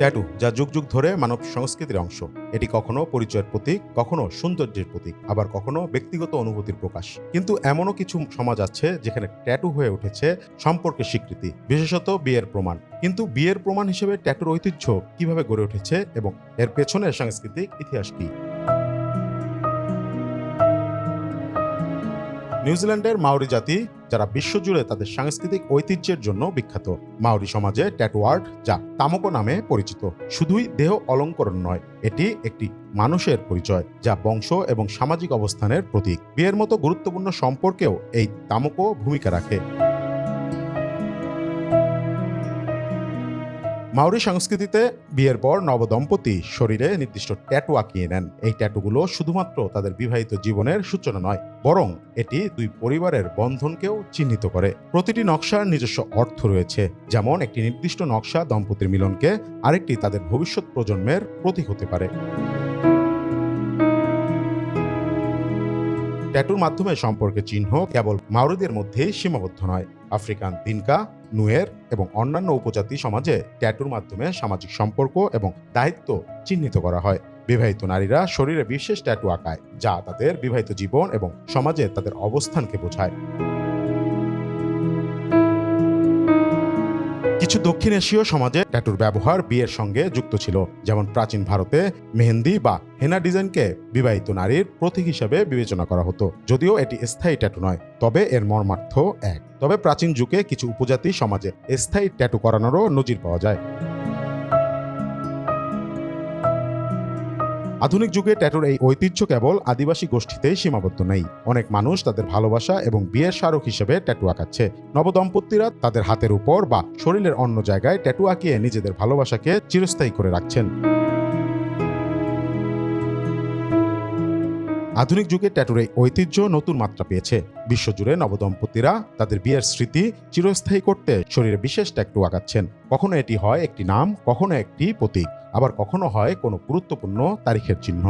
Tattoo, যা যুগ যুগ ধরে মানব সংস্কৃতির অংশ। এটি কখনো পরিচয়ের প্রতীক, কখনো সৌন্দর্যের প্রতীক, আবার কখনো ব্যক্তিগত অনুভূতির প্রকাশ। কিন্তু এমনও কিছু সমাজ আছে যেখানে ট্যাটু হয়ে উঠেছে সম্পর্কের স্বীকৃতি, বিশেষত বিয়ের প্রমাণ। কিন্তু বিয়ের প্রমাণ হিসেবে ট্যাটুর ঐতিহ্য কীভাবে গড়ে উঠেছে এবং এর পেছনের সাংস্কৃতিক ইতিহাস কি? নিউজিল্যান্ডের মাওরি জাতি, যারা বিশ্বজুড়ে তাদের সাংস্কৃতিক ঐতিহ্যের জন্য বিখ্যাত। মাওরি সমাজে ট্যাটওয়ার্ড যা তামকো নামে পরিচিত। শুধুই দেহ অলঙ্করণ নয়, এটি একটি মানুষের পরিচয়, যা বংশ এবং সামাজিক অবস্থানের প্রতীক। বিয়ের মতো গুরুত্বপূর্ণ সম্পর্কেও এই তামকো ভূমিকা রাখে। মাওরি সংস্কৃতিতে বিয়ের পর নবদম্পতি শরীরে নির্দিষ্ট ট্যাটু আঁকিয়ে নেন। এই ট্যাটুগুলো শুধুমাত্র তাদের বিবাহিত জীবনের সূচনা নয়, বরং এটি দুই পরিবারের বন্ধনকেও চিহ্নিত করে। প্রতিটি নকশার নিজস্ব অর্থ রয়েছে, যেমন একটি নির্দিষ্ট নকশা দম্পতির মিলনকে আরেকটি তাদের ভবিষ্যৎ প্রজন্মের প্রতীক হতে পারে। ট্যাটুর মাধ্যমে সম্পর্কে চিহ্ন কেবল মাউরিদের মধ্যেই সীমাবদ্ধ নয়, আফ্রিকান দিনকা নুয়ের এবং অন্যান্য উপজাতি সমাজে ট্যাটুর মাধ্যমে সামাজিক সম্পর্ক এবং দায়িত্ব চিহ্নিত করা হয়। বিবাহিত নারীরা শরীরে বিশেষ ট্যাটু আঁকায়, যা তাদের বিবাহিত জীবন এবং সমাজে তাদের অবস্থানকে বোঝায়। কিছু দক্ষিণ এশীয় সমাজে ট্যাটুর ব্যবহার বিয়ের সঙ্গে যুক্ত ছিল। যেমন প্রাচীন ভারতে মেহেন্দি বা হেনা ডিজাইনকে বিবাহিত নারীর প্রতীক হিসেবে বিবেচনা করা হতো। যদিও এটি স্থায়ী ট্যাটু নয়, তবে এর মর্মার্থ এক। তবে প্রাচীন যুগে কিছু উপজাতি সমাজে স্থায়ী ট্যাটু করানোরও নজির পাওয়া যায়। আধুনিক যুগে ট্যাটুর এই ঐতিহ্য কেবল আদিবাসী গোষ্ঠীতেই সীমাবদ্ধ নেই। অনেক মানুষ তাদের ভালোবাসা এবং বিয়ের স্মারক হিসেবে ট্যাটু আঁকাচ্ছে। নবদম্পতিরা তাদের হাতের উপর বা শরীরের অন্য জায়গায় ট্যাটু আঁকিয়ে নিজেদের ভালোবাসাকে চিরস্থায়ী করে রাখছেন। আধুনিক যুগে ট্যাটুর এই ঐতিহ্য নতুন মাত্রা পেয়েছে। বিশ্বজুড়ে নবদম্পতিরা তাদের বিয়ের স্মৃতি চিরস্থায়ী করতে শরীরে বিশেষ ট্যাটু আঁকাচ্ছেন কখনো এটি হয় একটি নাম, কখনো একটি প্রতীক, আবার কখনো হয় কোনো গুরুত্বপূর্ণ তারিখের চিহ্ন।